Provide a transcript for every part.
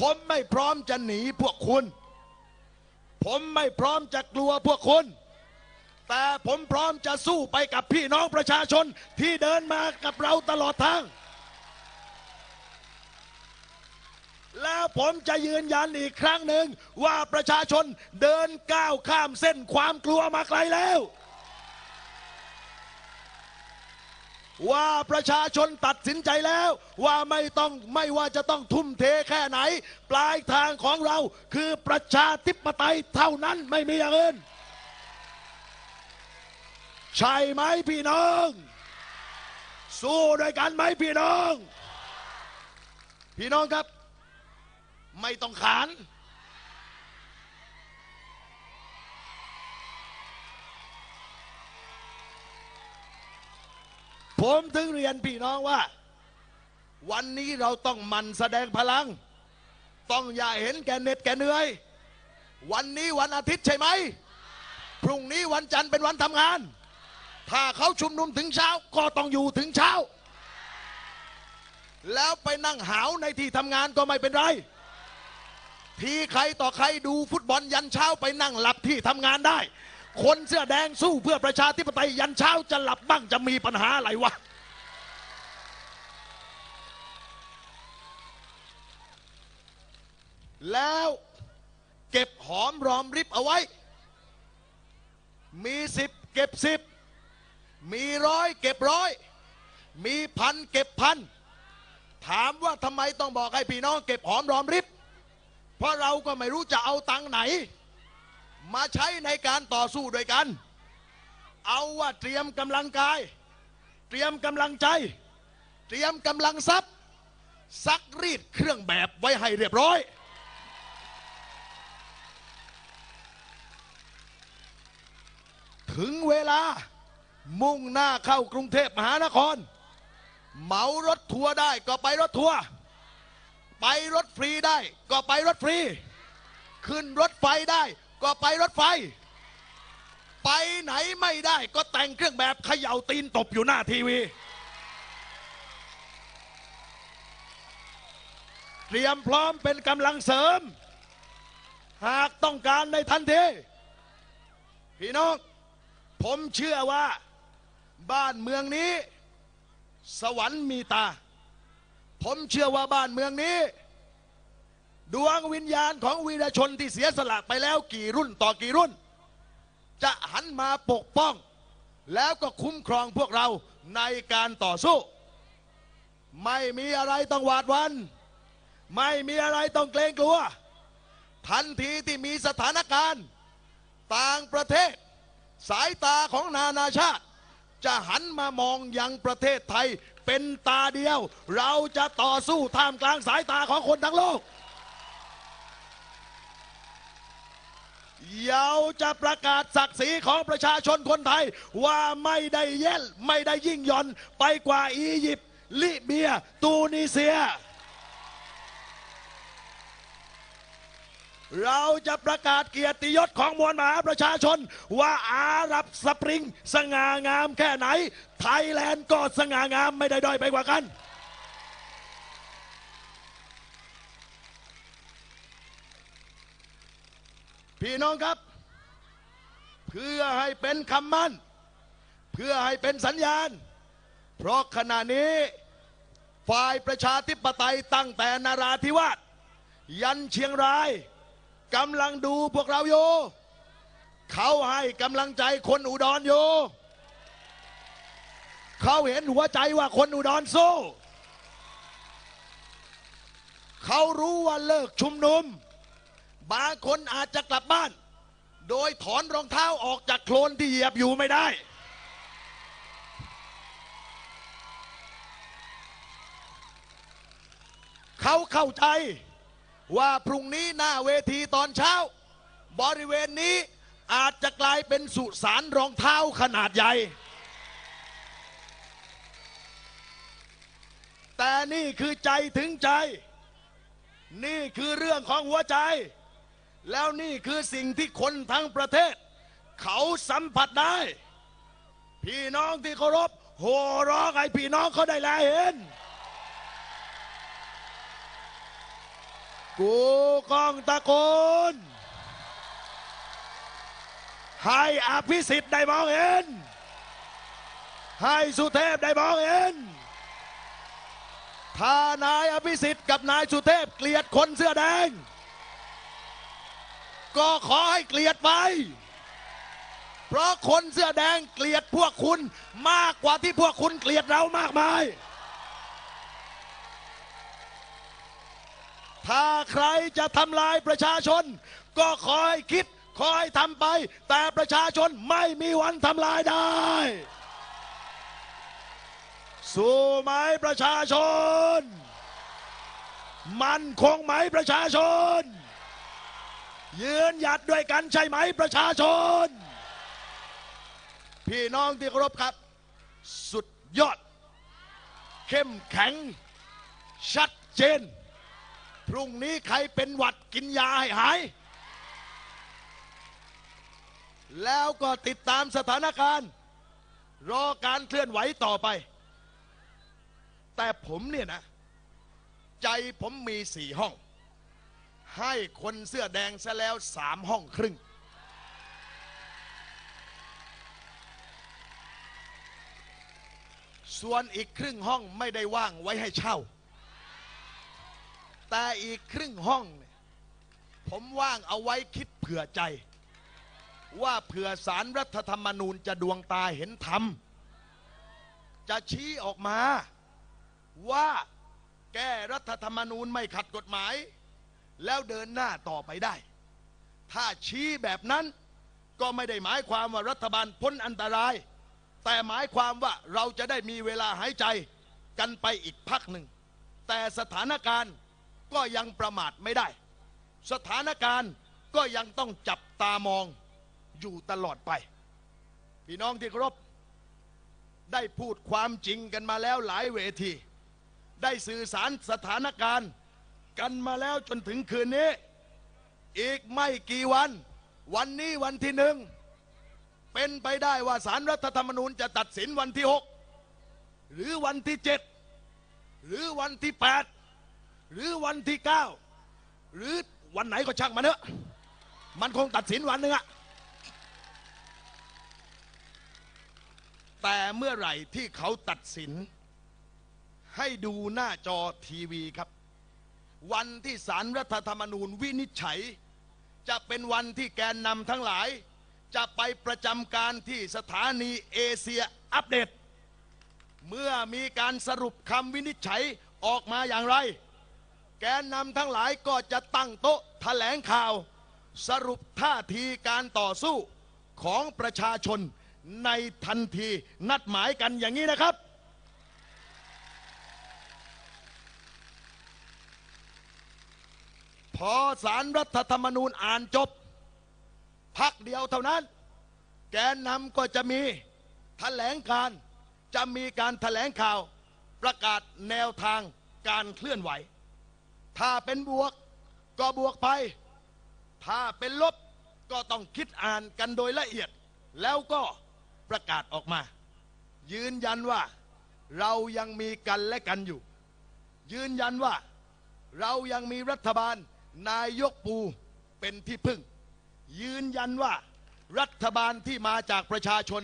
ผมไม่พร้อมจะหนีพวกคุณ ผมไม่พร้อมจะกลัวพวกคุณ แต่ผมพร้อมจะสู้ไปกับพี่น้องประชาชนที่เดินมากับเราตลอดทาง แล้วผมจะยืนยันอีกครั้งหนึ่งว่าประชาชนเดินก้าวข้ามเส้นความกลัวมาไกลแล้ว ว่าประชาชนตัดสินใจแล้ว ว่าไม่ต้องไม่ว่าจะต้องทุ่มเทแค่ไหน ปลายทางของเราคือประชาธิปไตยเท่านั้นไม่มีอย่างอื่นใช่ไหมพี่น้อง สู้ด้วยกันไหมพี่น้อง พี่น้องครับ ไม่ต้องขาน ผมถึงเรียนพี่น้องว่า วันนี้เราต้องมันแสดงพลัง ต้องอย่าเห็นแก่เน็ดแก่เหนื่อย วันนี้วันอาทิตย์ใช่ไหม พรุ่งนี้วันจันทร์เป็นวันทำงาน ถ้าเขาชุมนุมถึงเช้าก็ต้องอยู่ถึงเช้า แล้วไปนั่งหาวในที่ทำงานก็ไม่เป็นไร ทีใครต่อใครดูฟุตบอลยันเช้าไปนั่งหลับที่ทำงานได้ คนเสื้อแดงสู้เพื่อประชาธิปไตยยันเช้าจะหลับบ้างจะมีปัญหาอะไรวะแล้วเก็บหอมรอมริบเอาไว้ มีสิบเก็บสิบ มีร้อยเก็บร้อย มีพันเก็บพัน ถามว่าทำไมต้องบอกให้พี่น้องเก็บหอมรอมริบ เพราะเราก็ไม่รู้จะเอาตังค์ไหน มาใช้ในการต่อสู้ด้วยกัน เอาว่าเตรียมกำลังกาย เตรียมกำลังใจ เตรียมกำลังทรัพย์ซักรีดเครื่องแบบไว้ให้เรียบร้อย ถึงเวลามุ่งหน้าเข้ากรุงเทพมหานคร เหมารถทัวร์ได้ก็ไปรถทัวร์ไปรถฟรีได้ก็ไปรถฟรี ขึ้นรถไฟได้ ก็ไปรถไฟ ไปไหนไม่ได้ก็แต่งเครื่องแบบเขย่าตีนตบอยู่หน้าทีวีเตรียมพร้อมเป็นกำลังเสริม หากต้องการในทันทีพี่น้อง ผมเชื่อว่า บ้านเมืองนี้ สวรรค์มีตา ผมเชื่อว่าบ้านเมืองนี้ ดวงวิญญาณของวีรชนที่เสียสละไปแล้วกี่รุ่นต่อกี่รุ่น จะหันมาปกป้อง แล้วก็คุ้มครองพวกเราในการต่อสู้ ไม่มีอะไรต้องหวาดหวัน ไม่มีอะไรต้องเกรงกลัว ทันทีที่มีสถานการณ์ ต่างประเทศ สายตาของนานาชาติ จะหันมามองยังประเทศไทยเป็นตาเดียว เราจะต่อสู้ท่ามกลางสายตาของคนทั้งโลก เราจะประกาศศักดิ์ศรีของประชาชนคนไทย ว่าไม่ได้แย่นไม่ได้ยิ่งย่อนไปกว่าอียิปต์ลิเบีย ตูนิเซีย เราจะประกาศเกียรติยศของมวลมหาประชาชน ว่าอาหรับสปริง สง่างามแค่ไหน ไทยแลนด์ก็สง่างามไม่ได้ด้อยไปกว่ากัน พี่น้องครับ เพื่อให้เป็นคำมั่น เพื่อให้เป็นสัญญาณ เพราะขณะนี้ ฝ่ายประชาธิปไตยตั้งแต่นาราธิวาสยันเชียงรายกำลังดูพวกเราอยู่เขาให้กำลังใจคนอุดรอยู่เขาเห็นหัวใจว่าคนอุดรสู้เขารู้ว่าเลิกชุมนุม บางคนอาจจะกลับบ้าน โดยถอนรองเท้าออกจากโคลนที่เหยียบอยู่ไม่ได้ เขาเข้าใจว่าพรุ่งนี้หน้าเวทีตอนเช้า บริเวณนี้อาจจะกลายเป็นสุสานรองเท้าขนาดใหญ่ แต่นี่คือใจถึงใจ นี่คือเรื่องของหัวใจ แล้วนี่คือสิ่งที่คนทั้งประเทศ เขาสัมผัสได้ พี่น้องที่เคารพโห่ร้องให้พี่น้องเขาได้แลเห็น กูก้องตะโกนให้อภิสิทธิ์ได้มองเห็น ให้สุเทพได้มองเห็น ถ้านายอภิสิทธิ์กับนายสุเทพเกลียดคนเสื้อแดง ก็ขอให้เกลียดไป เพราะคนเสื้อแดงเกลียดพวกคุณมากกว่าที่พวกคุณเกลียดเรามากมาย ถ้าใครจะทำลายประชาชน ก็คอยคิดคอยทำไป แต่ประชาชนไม่มีวันทำลายได้ สู้ไหมประชาชน มันคงไหมประชาชน ยืนหยัดด้วยกันใช่ไหมประชาชน พี่น้องที่เคารพครับ สุดยอด เข้มแข็ง ชัดเจน พรุ่งนี้ใครเป็นหวัดกินยาให้หาย แล้วก็ติดตามสถานการณ์ รอการเคลื่อนไหวต่อไป แต่ผมเนี่ยนะ ใจผมมีสี่ห้อง ให้คนเสื้อแดงซะแล้วสามห้องครึ่ง ส่วนอีกครึ่งห้องไม่ได้ว่างไว้ให้เช่า แต่อีกครึ่งห้อง ผมว่างเอาไว้คิดเผื่อใจ ว่าเผื่อสารรัฐธรรมนูญจะดวงตาเห็นธรรม จะชี้ออกมาว่าแก้รัฐธรรมนูญไม่ขัดกฎหมาย แล้วเดินหน้าต่อไปได้ ถ้าชี้แบบนั้นก็ไม่ได้หมายความว่ารัฐบาลพ้นอันตราย แต่หมายความว่าเราจะได้มีเวลาหายใจกันไปอีกพักหนึ่ง แต่สถานการณ์ก็ยังประมาทไม่ได้ สถานการณ์ก็ยังต้องจับตามองอยู่ตลอดไป พี่น้องที่เคารพได้พูดความจริงกันมาแล้วหลายเวที ได้สื่อสารสถานการณ์ กันมาแล้วจนถึงคืนนี้ อีกไม่กี่วัน วันนี้วันที่หนึ่ง เป็นไปได้ว่าสารรัฐธรรมนูญจะตัดสินวันที่6หรือวันที่7หรือวันที่8หรือวันที่9หรือวันไหนก็ช่างมันเถอะ มันคงตัดสินวันหนึ่งอะแต่เมื่อไหร่ที่เขาตัดสิน ให้ดูหน้าจอทีวีครับ วันที่สารรัฐธรรมนูญวินิจฉัย จะเป็นวันที่แกนนำทั้งหลาย จะไปประจำการที่สถานีเอเชียอัปเดต เมื่อมีการสรุปคำวินิจฉัยออกมาอย่างไร แกนนำทั้งหลายก็จะตั้งโต๊ะแถลงข่าว สรุปท่าทีการต่อสู้ของประชาชนในทันทีนัดหมายกันอย่างนี้นะครับ พอสารรัฐธรรมนูญอ่านจบ พักเดียวเท่านั้น แกนนำก็จะมีแถลงการจะมีการแถลงข่าวประกาศแนวทางการเคลื่อนไหว ถ้าเป็นบวกก็บวกไป ถ้าเป็นลบก็ต้องคิดอ่านกันโดยละเอียด แล้วก็ประกาศออกมา ยืนยันว่าเรายังมีกันและกันอยู่ ยืนยันว่าเรายังมีรัฐบาล นายกปูเป็นที่พึ่ง ยืนยันว่ารัฐบาลที่มาจากประชาชน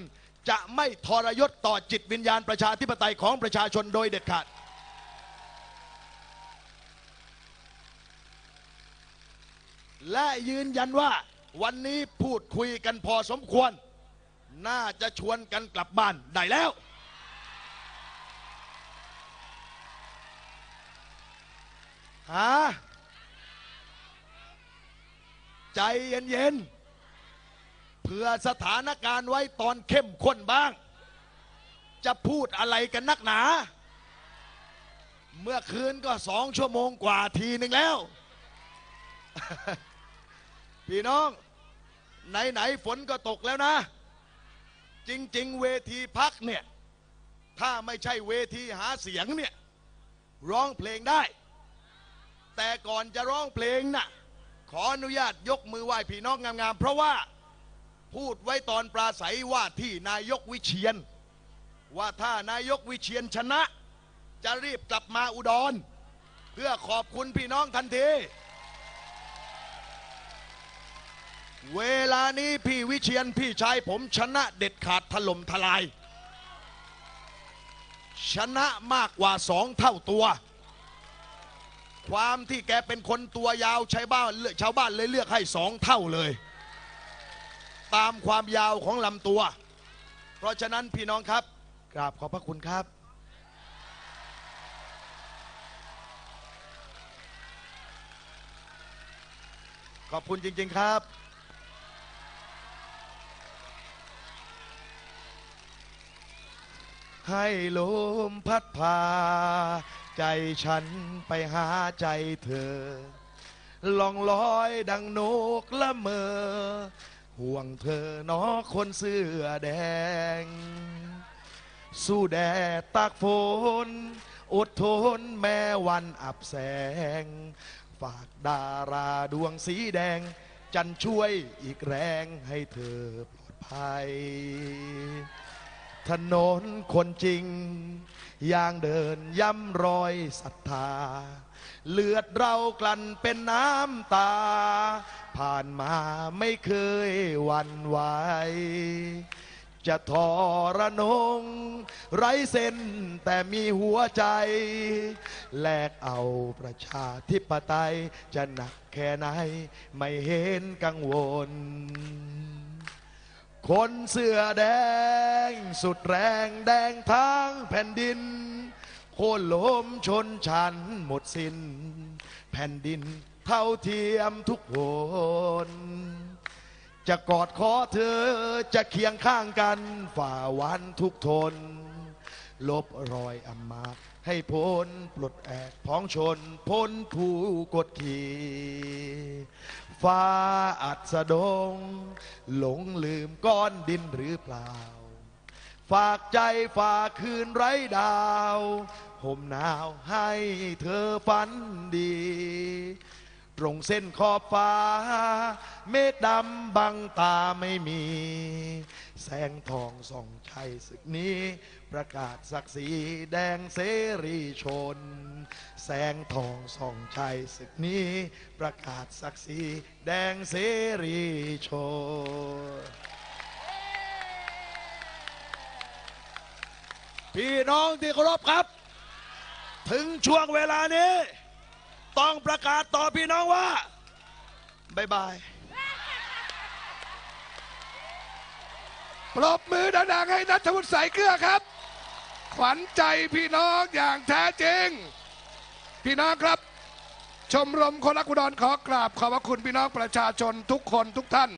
จะไม่ทรยศต่อจิตวิญญาณประชาธิปไตยของประชาชนโดยเด็ดขาด และยืนยันว่าวันนี้พูดคุยกันพอสมควร น่าจะชวนกันกลับบ้านได้แล้ว ฮะ ใจเย็นๆเผื่อสถานการณ์ไว้ตอนเข้มข้นบ้าง จะพูดอะไรกันนักหนา เมื่อคืนก็สองชั่วโมงกว่าทีหนึ่งแล้ว พี่น้อง ไหนๆฝนก็ตกแล้วนะ จริง ๆ เวทีพักเนี่ย ถ้าไม่ใช่เวทีหาเสียงเนี่ย ร้องเพลงได้ แต่ก่อนจะร้องเพลงน่ะ ขออนุญาตยกมือไหว้พี่น้องงามๆ เพราะว่าพูดไว้ตอนปราศัยว่าที่นายกวิเชียน ว่าถ้านายกวิเชียนชนะ จะรีบกลับมาอุดร เพื่อขอบคุณพี่น้องทันที เวลานี้พี่วิเชียนพี่ชายผมชนะเด็ดขาดถล่มทลาย ชนะมากกว่าสองเท่าตัว ความที่แกเป็นคนตัวยาวชาวบ้านเลือชาวบ้านเลยเลือกให้สองเท่าเลย ตามความยาวของลำตัว เพราะฉะนั้นพี่น้องครับกราบขอบพระคุณครับ ขอบคุณจริง ๆครับให้ลมพัดพา ใจฉันไปหาใจเธอ ลองลอยดังนกละเมอ ห่วงเธอเนอคนเสื้อแดง สู้แดดตากฝนอดทนแม้วันอับแสง ฝากดาราดวงสีแดง จันช่วยอีกแรงให้เธอปลอดภัย ถนนคนจริง อย่างเดินย้ำรอยศรัทธา เลือดเรากลั่นเป็นน้ำตา ผ่านมาไม่เคยหวั่นไหวจะทอระนง ไร้เส้นแต่มีหัวใจ แลกเอาประชาธิปไตย จะหนักแค่ไหน ไม่เห็นกังวล คนเสื้อแดง สุดแรงแดงทั้งแผ่นดิน โค่นล้มชนชันหมดสิน้น แผ่นดินเท่าเทียมทุกคนจะกอดคอเธอจะเคียงข้างกันฝ่าวันทุกทน ลบรอยอำมาตย์ ให้พ้นปลดแอกพ้องชน พ้นผู้กดขี่ฟ้าอัดสะดง หลงลืมก้อนดินหรือเปล่า ฝากใจฝากคืนไร้ดาว ห่มหนาวให้เธอฝันดี ตรงเส้นขอบฟ้า เมฆดำบังตาไม่มี แสงทองส่องชัยศึกนี้ ประกาศศักดิ์ศรีแดงเสรีชน แสงทองส่องชัยศึกนี้ ประกาศศักดิ์ศรีแดงเสรีชน พี่น้องที่เคารพครับ ถึงช่วงเวลานี้ ต้องประกาศต่อพี่น้องว่าบายบายปรบมือดังๆให้นัทวุฒิสายเกลือครับ ขวัญใจพี่น้องอย่างแท้จริง พี่น้องครับ ชมรมคนรักอุดรขอกราบขอบพระคุณพี่น้องประชาชนทุกคนทุกท่าน